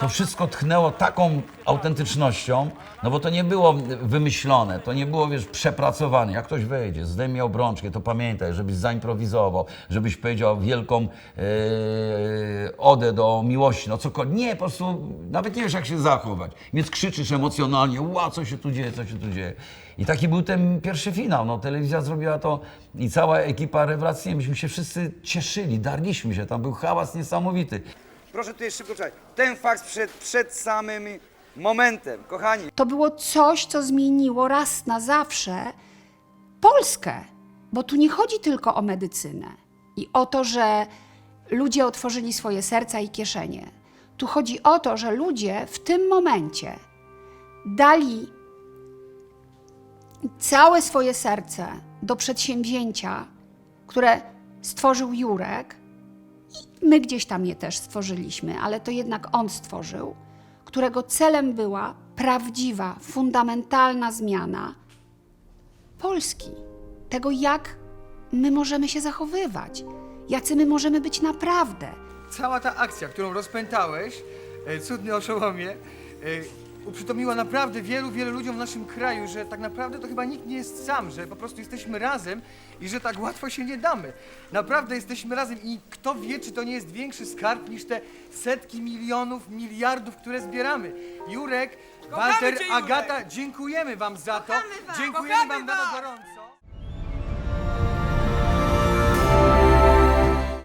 To wszystko tchnęło taką autentycznością, no bo to nie było wymyślone, to nie było, wiesz, przepracowane. Jak ktoś wejdzie, zdejmie obrączkę, to pamiętaj, żebyś zaimprowizował, żebyś powiedział wielką e, odę do miłości, no cokolwiek. Nie, po prostu nawet nie wiesz, jak się zachować. Więc krzyczysz emocjonalnie, ła, co się tu dzieje, co się tu dzieje. I taki był ten pierwszy finał. No, telewizja zrobiła to i cała ekipa rewelacyjnie. Myśmy się wszyscy cieszyli, darliśmy się. Tam był hałas niesamowity. Proszę tu jest szybko czekać. Ten fakt przed, przed samym momentem, kochani. To było coś, co zmieniło raz na zawsze Polskę. Bo tu nie chodzi tylko o medycynę i o to, że ludzie otworzyli swoje serca i kieszenie. Tu chodzi o to, że ludzie w tym momencie dali całe swoje serce do przedsięwzięcia, które stworzył Jurek. I my gdzieś tam je też stworzyliśmy, ale to jednak on stworzył, którego celem była prawdziwa, fundamentalna zmiana Polski. Tego, jak my możemy się zachowywać, jacy my możemy być naprawdę. Cała ta akcja, którą rozpętałeś, e, cudny oszołomie, uprzytomniła naprawdę wielu, wielu ludziom w naszym kraju, że tak naprawdę to chyba nikt nie jest sam, że po prostu jesteśmy razem i że tak łatwo się nie damy. Naprawdę jesteśmy razem i kto wie, czy to nie jest większy skarb niż te setki milionów, miliardów, które zbieramy. Jurek, Walter, cię, Jurek! Agata, dziękujemy wam za to. Kochamy was! Dziękujemy Kochamy wam za to was! gorąco.